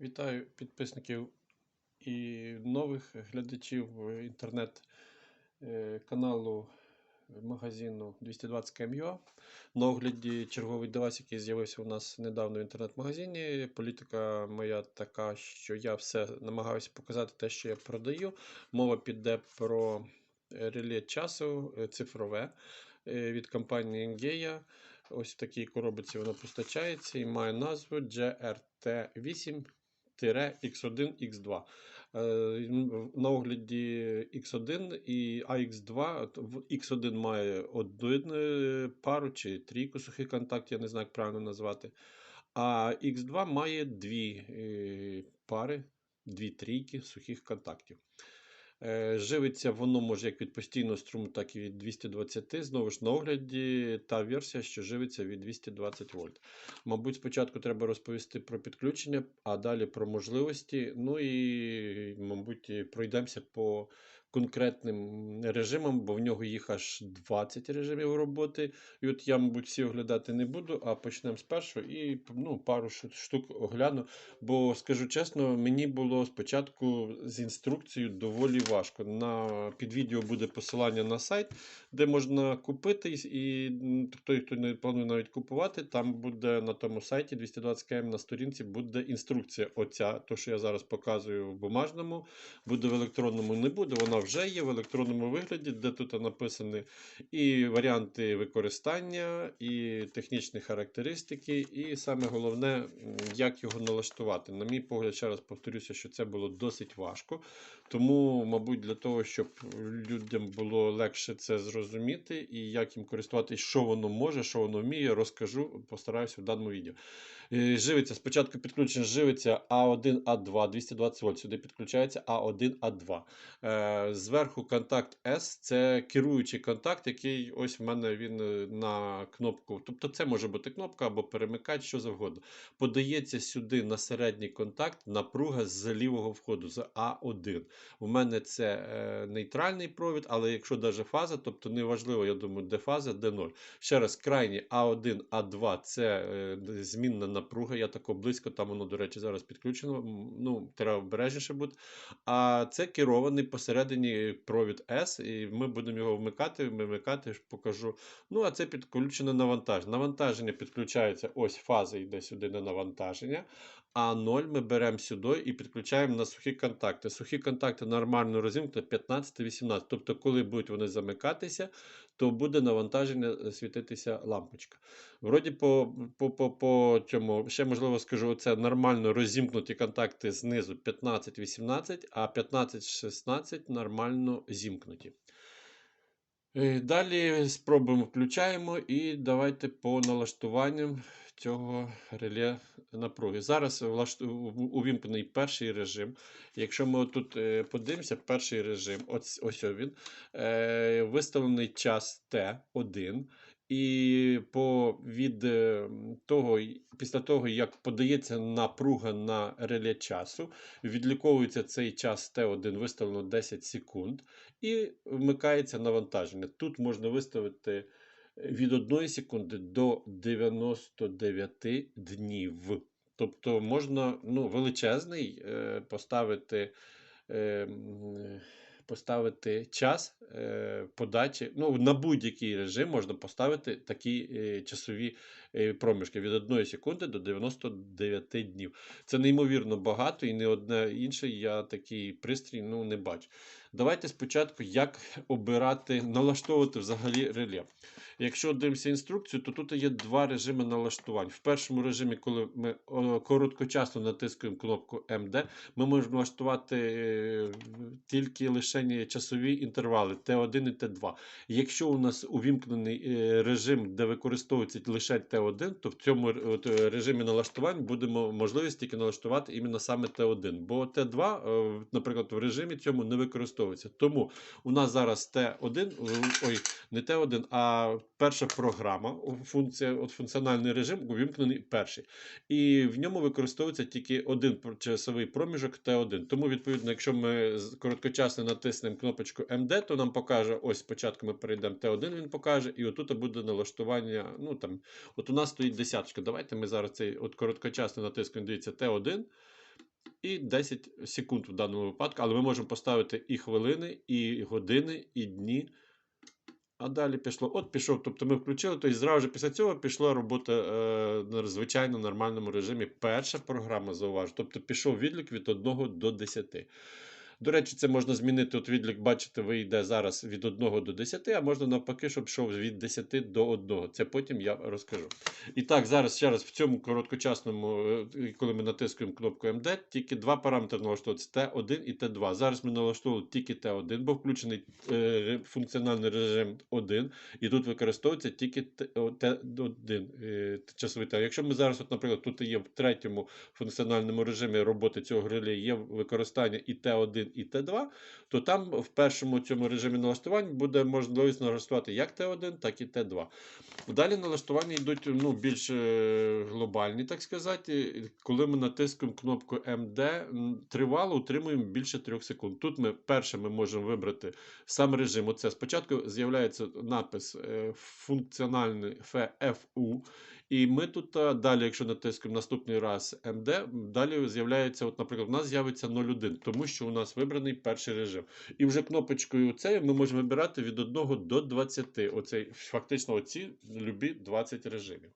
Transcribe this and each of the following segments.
Вітаю підписників і нових глядачів інтернет-каналу магазину 220 KMUA. На огляді черговий девайс, який з'явився у нас недавно в інтернет-магазині. Політика моя така, що я все намагаюся показати те, що я продаю. Мова піде про реле часу е, цифрове е, від компанії Engeia. Ось в такій коробці воно постачається і має назву GRT8 X1, X2. Е, На огляді X1 і AX2. От в X1 має один е, пару чи трійку сухих контактів, я не знаю, як правильно назвати. А X2 має дві е, пари, дві трійки сухих контактів. Е, Живиться воно може як від постійного струму, так і від 220. Знову ж на огляді та версія, що живиться від 220 вольт. Мабуть, спочатку треба розповісти про підключення, а далі про можливості. Ну і, мабуть, пройдемося по конкретним режимам, бо в нього їх аж 20 режимів роботи. І от я, мабуть, всі оглядати не буду, а почнемо з першого і ну, пару штук огляну. Бо скажу чесно, мені було спочатку з інструкцією доволі важко. На під відео буде посилання на сайт, де можна купити, і той, хто не планує навіть купувати, там буде на тому сайті 220 км на сторінці буде інструкція. Оця, то, що я зараз показую в бумажному, буде в електронному, не буде. Вона вже є в електронному вигляді, де тут написані і варіанти використання, і технічні характеристики, і саме головне, як його налаштувати. На мій погляд, ще раз повторюся, що це було досить важко. Тому, мабуть, для того, щоб людям було легше це зрозуміти і як їм користуватись, що воно може, що воно вміє, розкажу, постараюся в даному відео. Е, Живиться, спочатку підключення живиться А1, А2, 220 вольт. Сюди підключається А1, А2. Зверху контакт S це керуючий контакт, який ось в мене він е, на кнопку. Тобто це може бути кнопка або перемикач, що завгодно. Подається сюди на середній контакт напруга з лівого входу, з А1. У мене це е, нейтральний провід, але якщо даже фаза, тобто неважливо, я думаю, де фаза, де 0. Ще раз, крайні А1, А2 це е, змінна напруга. Я тако близько, там воно, до речі, зараз підключено. Ну, треба обережніше бути. А це керований посередині провід S, і ми будемо його вмикати, вимикати, покажу. Ну, а це підключене навантаження. Навантаження підключається, ось фаза йде сюди на навантаження. А 0 ми беремо сюди і підключаємо на сухі контакти. Сухі контакти нормально розімкнуті 15-18. Тобто, коли будуть вони замикатися, то буде навантаження е, світитися лампочка. Вроді по, по, по, по цьому, ще можливо скажу, це нормально розімкнуті контакти знизу 15-18, а 15-16 нормально зімкнуті. Е, Далі спробуємо включаємо і давайте по налаштуванням цього реле напруги. Зараз увімкнений перший режим. Якщо ми тут е, подивимося, перший режим, ось, ось він, е, виставлений час Т1. І по від того, після того, як подається напруга на реле часу, відліковується цей час Т1, виставлено 10 секунд, і вмикається навантаження. Тут можна виставити е, від 1 секунди до 99 днів. Тобто можна ну, величезний е, поставити. е, Поставити час подачі. Ну, на будь-який режим можна поставити такі часові проміжки від 1 секунди до 99 днів. Це неймовірно багато, і не одне інше я такий пристрій ну, не бачу. Давайте спочатку, як обирати, налаштовувати взагалі реле. Якщо дивимося інструкцію, то тут є два режими налаштувань. В першому режимі, коли ми короткочасно натискуємо кнопку MD, ми можемо налаштувати е, тільки лише часові інтервали Т1 і Т2. Якщо у нас увімкнений е, режим, де використовується лише Т1, то в цьому режимі налаштувань будемо можливість тільки налаштувати іменно саме Т1. Бо Т2, е, наприклад, в режимі цьому не використовується. Тому у нас зараз Т1, е, ой, не Т1, а перша програма, функція, от функціональний режим увімкнений перший. І в ньому використовується тільки один часовий проміжок Т1. Тому, відповідно, якщо ми короткочасно натиснемо кнопочку MD, то нам покаже, ось спочатку ми перейдемо Т1, він покаже, і отут буде налаштування. Ну там, от у нас стоїть десяточка. Давайте ми зараз цей от короткочасно натискаємо, дивіться, Т1. і 10 секунд в даному випадку, але ми можемо поставити і хвилини, і години, і дні. А далі пішло. От пішов. Тобто ми включили, тобто зразу ж після цього пішла робота е, звичайно нормальному режимі. Перша програма зауважу. Тобто пішов відлік від 1 до 10. До речі, це можна змінити. От відлік, бачите, вийде зараз від 1 до 10, а можна навпаки, щоб йшов від 10 до 1. Це потім я розкажу. І так, зараз ще раз в цьому короткочасному, е, коли ми натискуємо кнопку MD, тільки два параметри налаштовуються T1 і T2. Зараз ми налаштовували тільки T1, бо включений е, функціональний режим 1, і тут використовується тільки Т- о, T1 е, часовий таймер. Якщо ми зараз, от, наприклад, тут є в третьому функціональному режимі роботи цього реле є використання і Т1, і Т2, то там в першому цьому режимі налаштувань буде можливість налаштувати як Т1, так і Т2. Далі налаштування йдуть ну, більш е, глобальні, так сказати. Коли ми натискуємо кнопку MD, м, тривало утримуємо більше 3 секунд. Тут ми перше ми можемо вибрати сам режим. Оце спочатку з'являється напис е, функціональний FU. І ми тут далі, якщо натискаємо наступний раз MD, далі з'являється, от, наприклад, у нас з'явиться 0,1, тому що у нас вибраний перший режим. І вже кнопочкою цією ми можемо вибирати від 1 до 20. Оцей, фактично, оці любі 20 режимів.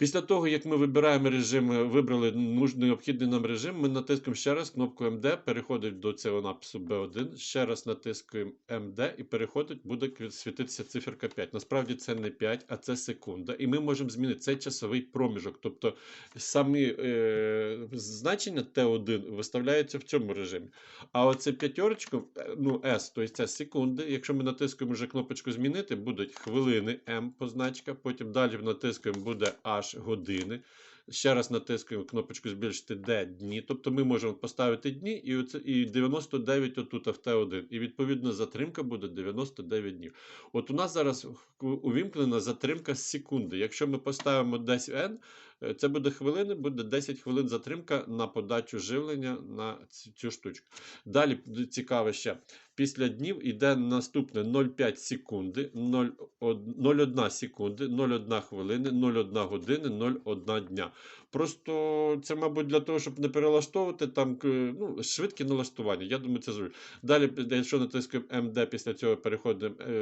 Після того, як ми вибираємо режим, е, вибрали необхідний нам режим, ми натискуємо ще раз кнопку MD, переходить до цього напису B1, ще раз натискуємо MD і переходить, буде світитися циферка 5. Насправді це не 5, а це секунда. І ми можемо змінити цей часовий проміжок. Тобто самі е, значення T1 виставляються в цьому режимі. А оце п'ятерочку, е, ну S, тобто це секунди. Якщо ми натискуємо вже кнопочку змінити, будуть хвилини M позначка, потім далі натискуємо буде H години. Ще раз натискаємо кнопочку збільшити D дні. Тобто ми можемо поставити дні і, оце, і 99 отут в Т1. І відповідно затримка буде 99 днів. От у нас зараз увімкнена затримка з секунди. Якщо ми поставимо десь N, це буде хвилини, буде 10 хвилин затримка на подачу живлення на цю штучку. Далі цікаве ще. Після днів йде наступне 0,5 секунди, 0,1 секунди, 0,1 хвилини, 0,1 години, 0,1 дня. Просто це, мабуть, для того, щоб не перелаштовувати там ну, швидкі налаштування. Я думаю, це зрозуміло. Далі, якщо натискаємо MD, після цього переходимо е,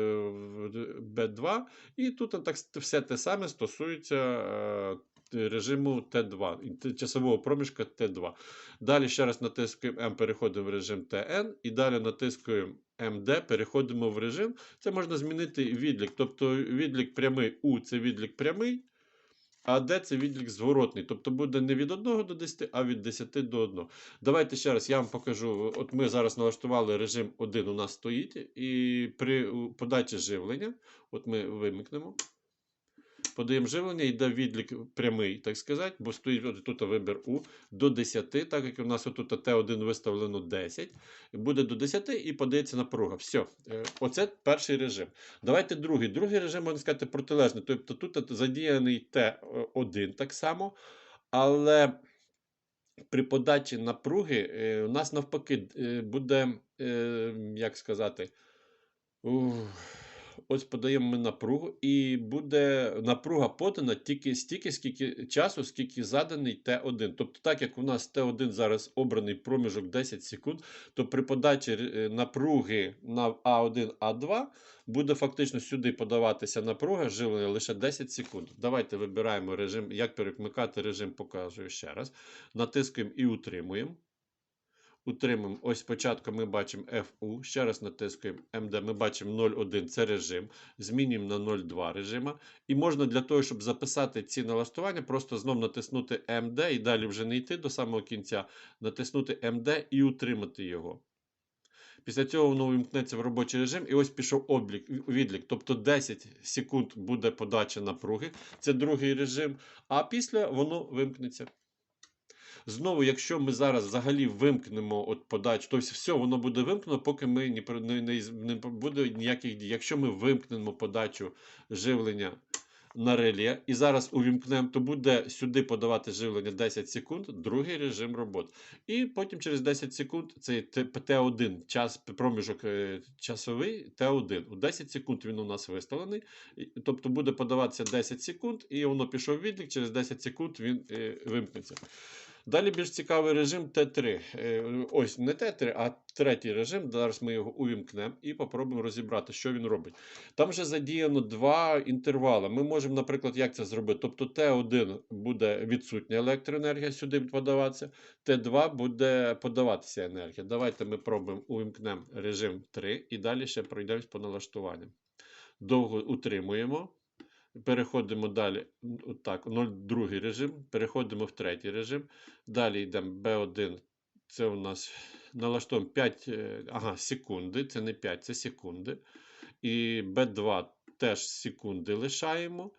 в B2, і тут так все те саме стосується е, режиму Т2, часового проміжка Т2. Далі ще раз натискуємо M, переходимо в режим TN, і далі натискуємо MD, переходимо в режим. Це можна змінити відлік. Тобто відлік прямий U це відлік прямий, а D це відлік зворотний. Тобто буде не від 1 до 10, а від 10 до 1. Давайте ще раз я вам покажу. От ми зараз налаштували режим 1 у нас стоїть, і при подачі живлення, от ми вимикнемо. Подаємо живлення, йде відлік прямий, так сказати, бо стоїть тут вибір У до 10, так як у нас тут Т1 виставлено 10, буде до 10 і подається напруга. Все, оце перший режим. Давайте другий. Другий режим, можна сказати, протилежний. Тобто тут задіяний Т1 так само, але при подачі напруги е, у нас навпаки е, буде, е, як сказати, ось подаємо ми напругу, і буде напруга подана тільки стільки, скільки часу, скільки заданий Т1. Тобто, так як у нас Т1 зараз обраний проміжок 10 секунд, то при подачі е, напруги на А1, А2 буде фактично сюди подаватися напруга живлення лише 10 секунд. Давайте вибираємо режим, як перемикати режим, показую ще раз. Натискуємо і утримуємо. Утримуємо. Ось спочатку ми бачимо FU, ще раз натискуємо MD, ми бачимо 0,1 це режим. Змінюємо на 0,2 режима. І можна для того, щоб записати ці налаштування, просто знов натиснути MD і далі вже не йти до самого кінця, натиснути MD і утримати його. Після цього воно вимкнеться в робочий режим, і ось пішов облік, відлік. Тобто 10 секунд буде подача напруги, це другий режим, а після воно вимкнеться. Знову, якщо ми зараз взагалі вимкнемо от подачу, тобто все, воно буде вимкнено, поки ми при- не, не, не буде ніяких дій. Якщо ми вимкнемо подачу живлення на реле і зараз увімкнемо, то буде сюди подавати живлення 10 секунд, другий режим роботи. І потім через 10 секунд цей Т- Т1, час, проміжок е, часовий Т1. У 10 секунд він у нас виставлений. Тобто буде подаватися 10 секунд, і воно пішов відлік, через 10 секунд він е, вимкнеться. Далі більш цікавий режим Т3. Е, Ось не Т3, а третій режим. Зараз ми його увімкнемо і попробуємо розібрати, що він робить. Там вже задіяно два інтервали. Ми можемо, наприклад, як це зробити? Тобто Т1 буде відсутня електроенергія, сюди подаватися, Т2 буде подаватися енергія. Давайте ми пробуємо увімкнемо режим 3 і далі ще пройдемось по налаштуванням. Довго утримуємо. Переходимо далі, так, 02 режим, переходимо в третій режим. Далі йдемо B1, це у нас налаштовуємо 5 е, ага, секунди, це не 5, це секунди. І B2 теж секунди лишаємо.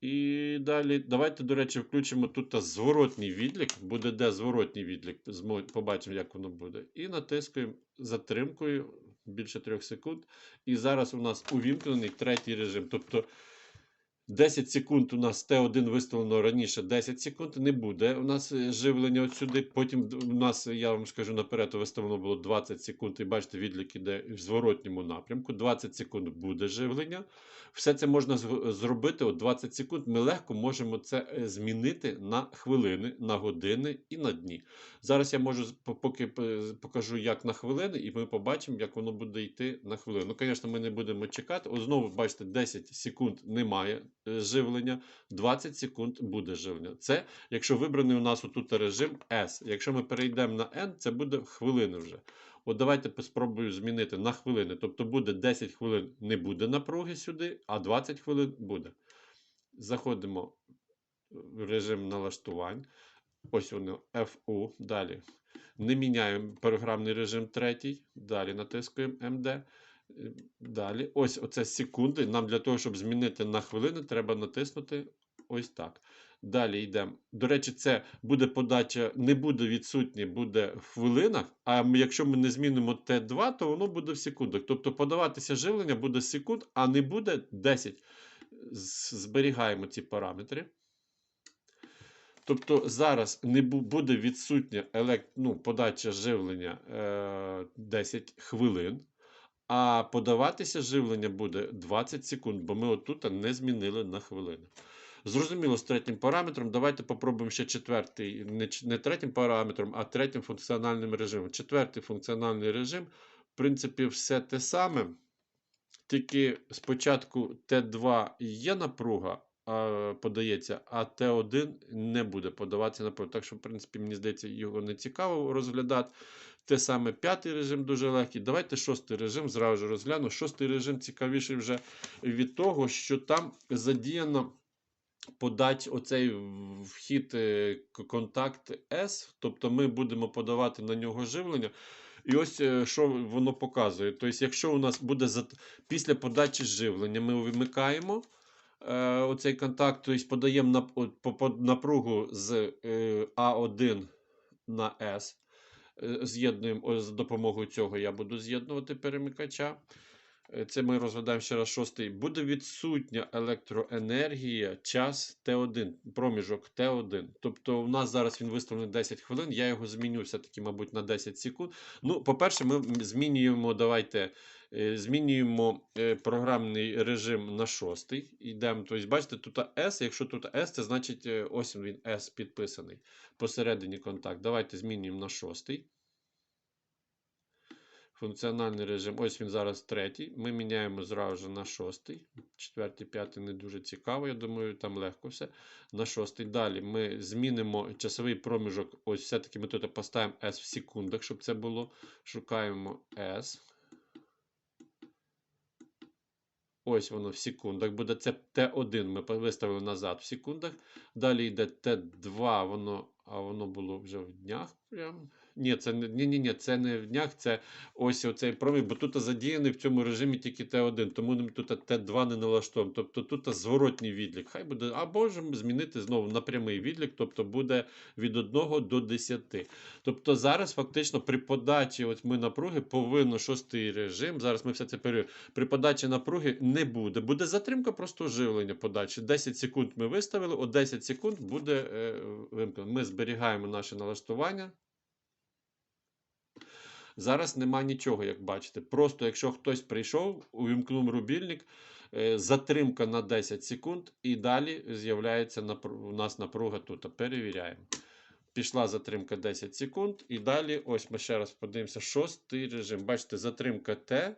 І далі, давайте, до речі, включимо тут зворотній відлік. Буде де зворотній відлік, побачимо, як воно буде. І натискуємо затримкою більше 3 секунд. І зараз у нас увімкнений третій режим. Тобто 10 секунд у нас Т1 виставлено раніше 10 секунд. Не буде у нас е, живлення от сюди. Потім у нас, я вам скажу наперед, виставлено було 20 секунд. І бачите, відлік іде в зворотньому напрямку. 20 секунд буде живлення. Все це можна зробити. От 20 секунд. Ми легко можемо це е, змінити на хвилини, на години і на дні. Зараз я можу поки е, покажу, як на хвилини, і ми побачимо, як воно буде йти на хвилину. Ну, звісно, ми не будемо чекати. От знову бачите, 10 секунд немає е, живлення, 20 секунд буде живлення. Це якщо вибраний у нас отут режим S. Якщо ми перейдемо на N, це буде хвилини вже. От давайте спробую змінити на хвилини. Тобто буде 10 хвилин не буде напруги сюди, а 20 хвилин буде. Заходимо в режим налаштувань. Ось воно FU. Далі. Не міняємо програмний режим третій. Далі натискуємо MD. Далі. Ось оце секунди. Нам для того, щоб змінити на хвилини, треба натиснути ось так. Далі йдемо. До речі, це буде подача, не буде відсутнє, буде в хвилинах. А якщо ми не змінимо Т2, то воно буде в секундах. Тобто подаватися живлення буде секунд, а не буде 10. Зберігаємо ці параметри. Тобто зараз не буде відсутня елект... ну, подача живлення е... 10 хвилин, а подаватися живлення буде 20 секунд, бо ми отут не змінили на хвилину. Зрозуміло, з третім параметром. Давайте попробуємо ще четвертий, не, третім параметром, а третім функціональним режимом. Четвертий функціональний режим, в принципі, все те саме. Тільки спочатку Т2 є напруга, а, подається, а Т1 не буде подаватися напруга. Так що, в принципі, мені здається, його не цікаво розглядати. Те саме п'ятий режим дуже легкий. Давайте шостий режим зразу ж розгляну. Шостий режим цікавіший вже від того, що там задіяно подати оцей вхід е, контакт S, тобто ми будемо подавати на нього живлення. І ось е, що воно показує. Тобто, якщо у нас буде після подачі живлення, ми вимикаємо е, оцей контакт, тобто подаємо напругу з е, А1 на S. Е, З'єднуємо за з допомогою цього я буду з'єднувати перемикача. Е, Це ми розглядаємо ще раз шостий. Буде відсутня електроенергія час Т1, проміжок Т1. Тобто у нас зараз він виставлений 10 хвилин. Я його зміню все-таки, мабуть, на 10 секунд. Ну, по-перше, ми змінюємо, давайте, е, змінюємо е, програмний режим на шостий. Йдемо, тобто, бачите, тут S, якщо тут S, це значить е, ось він S підписаний посередині контакт. Давайте змінюємо на шостий. Функціональний режим, ось він зараз третій. Ми міняємо зразу ж на шостий. Четвертий, п'ятий не дуже цікаво. Я думаю, там легко все. На шостий. Далі ми змінимо часовий проміжок. Ось все-таки ми тут поставимо S в секундах, щоб це було. Шукаємо S. Ось воно в секундах буде. Це Т1 ми виставили назад в секундах. Далі йде Т2, воно, а воно було вже в днях. Прям. Ні, це не, ні, ні, ні, це не в днях, це ось оцей проміг, бо тут задіяний в цьому режимі тільки Т1, тому тут Т2 не налаштовуємо. Тобто тут зворотній відлік. Хай буде, а можемо змінити знову на прямий відлік, тобто буде від 1 до 10. Тобто зараз фактично при подачі ось ми напруги повинно шостий режим. Зараз ми все це перевіримо. При подачі напруги не буде. Буде затримка просто живлення подачі. 10 секунд ми виставили, о 10 секунд буде е, вимкнено. Ми зберігаємо наше налаштування. Зараз нема нічого, як бачите. Просто якщо хтось прийшов, увімкнув рубільник, е, затримка на 10 секунд, і далі з'являється у нас напруга тут. Перевіряємо. Пішла затримка 10 секунд. І далі, ось ми ще раз подивимося, шостий режим. Бачите, затримка Т.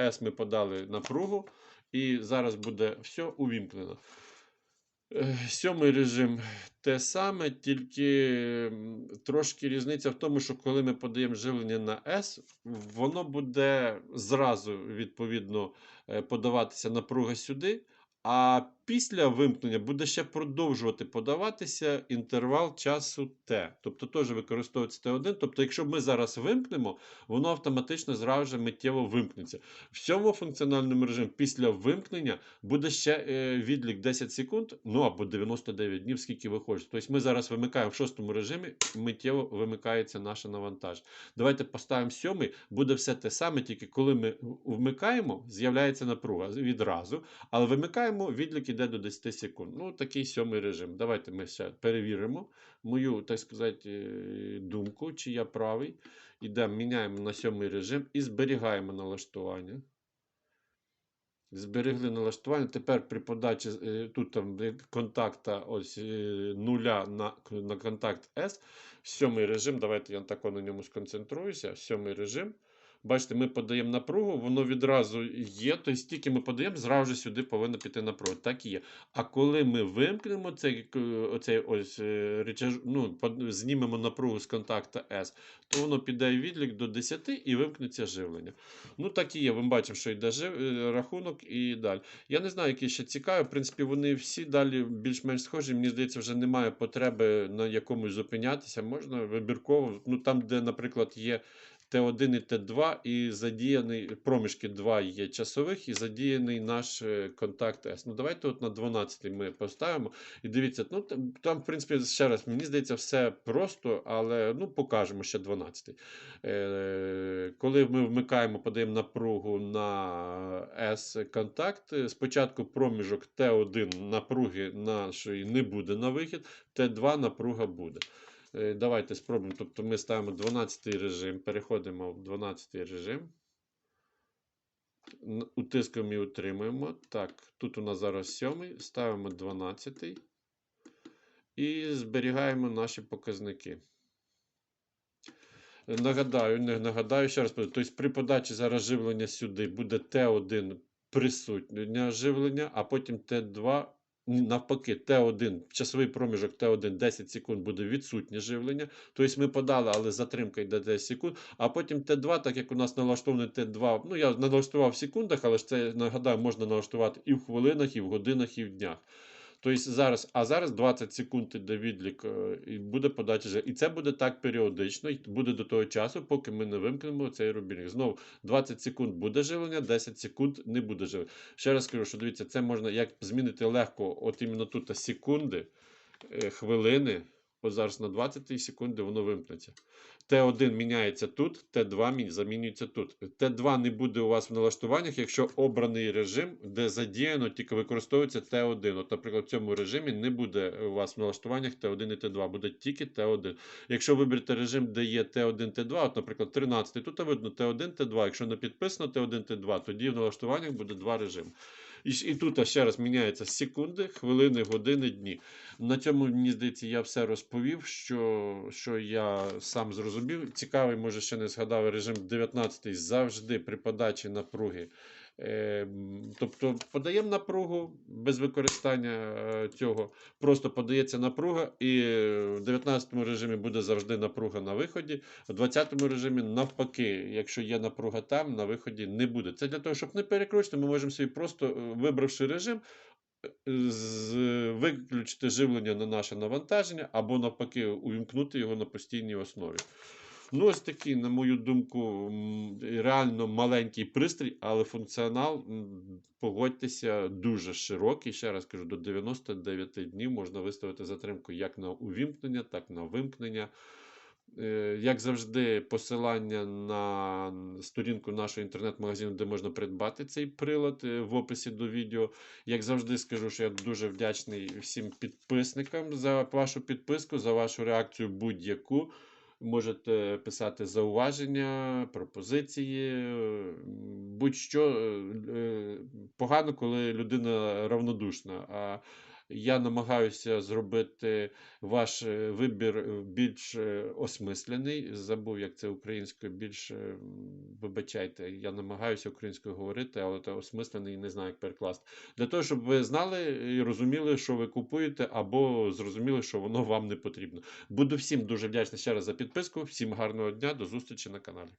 С ми подали напругу. І зараз буде все увімкнено. Е, Сьомий режим те саме, тільки трошки різниця в тому, що коли ми подаємо живлення на S, воно буде зразу відповідно е, подаватися напруга сюди. А після вимкнення буде ще продовжувати подаватися інтервал часу T. Тобто теж використовується T1. Тобто, якщо ми зараз вимкнемо, воно автоматично зразу же миттєво вимкнеться. В цьому функціональному режимі після вимкнення буде ще е, відлік 10 секунд, ну або 99 днів, скільки ви хочете. Тобто ми зараз вимикаємо в шостому режимі, миттєво вимикається наше навантаження. Давайте поставимо сьомий, буде все те саме, тільки коли ми вмикаємо, з'являється напруга відразу, але вимикаємо, відлік іде до 10 секунд. Ну, такий сьомий режим. Давайте ми ще перевіримо мою, так сказати, е, думку, чи я правий. Ідемо, міняємо на сьомий режим і зберігаємо налаштування. Зберегли налаштування. Тепер при подачі е, тут там контакта ось е, нуля на, на контакт S. Сьомий режим. Давайте я тако на ньому сконцентруюся. Сьомий режим. Бачите, ми подаємо напругу, воно відразу є. Тобто, тільки ми подаємо, зразу ж сюди повинна піти напруга. Так і є. А коли ми вимкнемо цей, оцей ось е, речаж, ну, знімемо напругу з контакта S, то воно піде відлік до 10 і вимкнеться живлення. Ну, так і є. Ми бачимо, що йде жив... е, рахунок і далі. Я не знаю, які ще цікаві. В принципі, вони всі далі більш-менш схожі. Мені здається, вже немає потреби на якомусь зупинятися. Можна вибірково. Ну, там, де, наприклад, є. Т1 і Т2, і задіяний проміжки 2 є часових, і задіяний наш е, контакт С. Ну, давайте от на 12 ми поставимо. І дивіться, ну там, в принципі, ще раз, мені здається, все просто, але ну, покажемо ще 12. Е, коли ми вмикаємо, подаємо напругу на S-контакт, е, спочатку проміжок Т1 напруги нашої не буде на вихід, Т2 напруга буде. Е, Давайте спробуємо. Тобто ми ставимо 12 режим, переходимо в 12 режим. Утискуємо і утримуємо. Так, тут у нас зараз 7, ставимо 12 і зберігаємо наші показники. Нагадаю, не нагадаю ще раз. Тобто при подачі зараз живлення сюди буде Т1 присутнє живлення, а потім Т2 навпаки, Т1, часовий проміжок Т1 10 секунд буде відсутнє живлення. Тобто ми подали, але затримка йде 10 секунд. А потім Т2, так як у нас налаштований Т2, ну я налаштував в секундах, але ж це нагадаю, можна налаштувати і в хвилинах, і в годинах, і в днях. Тобто зараз, а зараз 20 секунд іде відлік, е, і буде подача. І це буде так періодично, і буде до того часу, поки ми не вимкнемо цей рубільник. Знову 20 секунд буде живлення, 10 секунд не буде живлення. Ще раз скажу, що дивіться, це можна як змінити легко, от іменно тут секунди, е, хвилини. От зараз на 20 секунди воно вимкнеться. Т1 міняється тут, Т2 замінюється тут. Т2 не буде у вас в налаштуваннях, якщо обраний режим, де задіяно тільки використовується Т1. От, наприклад, в цьому режимі не буде у вас в налаштуваннях Т1 і Т2, буде тільки Т1. Якщо виберете режим, де є Т1, Т2, от, наприклад, 13, тут видно Т1, Т2. Якщо не підписано Т1, Т2, тоді в налаштуваннях буде два режими. І, і тут ще раз міняється секунди, хвилини, години, дні. На цьому, мені здається, я все розповів, що, що я сам зрозумів. Цікавий, може, ще не згадав режим 19 завжди при подачі напруги. Е, м, тобто подаємо напругу без використання е, цього. Просто подається напруга, і в 19 режимі буде завжди напруга на виході. В 20 режимі, навпаки, якщо є напруга там, на виході не буде. Це для того, щоб не перекручити, ми можемо собі просто, е, вибравши режим, е, з- виключити живлення на наше навантаження, або навпаки, увімкнути його на постійній основі. Ну, ось такий, на мою думку, реально маленький пристрій, але функціонал, погодьтеся, дуже широкий. Ще раз кажу, до 99 днів можна виставити затримку як на увімкнення, так на вимкнення. Е, Як завжди, посилання на сторінку нашого інтернет-магазину, де можна придбати цей прилад е, в описі до відео. Як завжди, скажу, що я дуже вдячний всім підписникам за вашу підписку, за вашу реакцію будь-яку. Можете писати зауваження, пропозиції, будь-що. е, е, Погано, коли людина равнодушна. А Я намагаюся зробити ваш е, вибір е, більш е, осмислений. Забув, як це українською, більш, вибачайте, я намагаюся українською говорити, але це осмислений не знаю, як перекласти. Для того, щоб ви знали і розуміли, що ви купуєте, або зрозуміли, що воно вам не потрібно. Буду всім дуже вдячний ще раз за підписку. Всім гарного дня, до зустрічі на каналі.